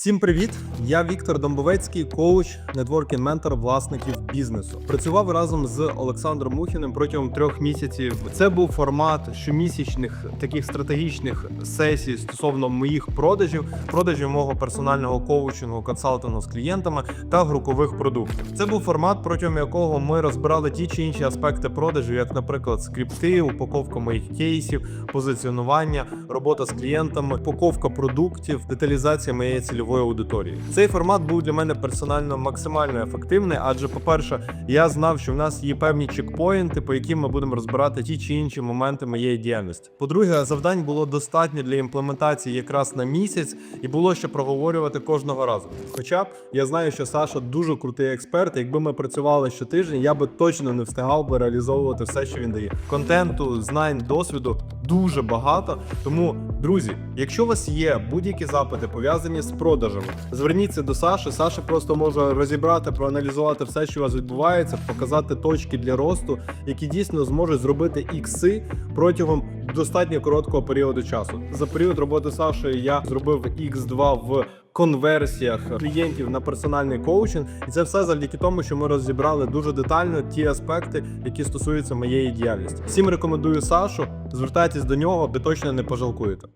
Всім привіт! Я Віктор Домбовецький, коуч, нетворкінг ментор власників бізнесу. Працював разом з Олександром Мухіним протягом трьох місяців. Це був формат щомісячних таких стратегічних сесій стосовно моїх продажів, продажів мого персонального коучингу, консалтингу з клієнтами та групових продуктів. Це був формат, протягом якого ми розбирали ті чи інші аспекти продажів, як, наприклад, скрипти, упаковка моїх кейсів, позиціонування, робота з клієнтами, упаковка продуктів, деталізація моєї цільової аудиторії. Цей формат був для мене персонально максимально ефективний, адже, по-перше, я знав, що в нас є певні чекпоінти, по яким ми будемо розбирати ті чи інші моменти моєї діяльності. По-друге, завдань було достатньо для імплементації якраз на місяць, і було що проговорювати кожного разу. Хоча я знаю, що Саша дуже крутий експерт. Якби ми працювали щотижня, я би точно не встигав би реалізовувати все, що він дає. Контенту, знань, досвіду дуже багато. Тому, друзі, якщо у вас є будь-які запити пов'язані з продажами, зверніться до Саші. Саша просто може розібрати, проаналізувати все, що у вас відбувається, показати точки для росту, які дійсно зможуть зробити ікси протягом достатньо короткого періоду часу. За період роботи Саші я зробив X2 в конверсіях клієнтів на персональний коучинг, і це все завдяки тому, що ми розібрали дуже детально ті аспекти, які стосуються моєї діяльності. Всім рекомендую Сашу. Звертайтесь до нього, ви точно не пожалкуєте.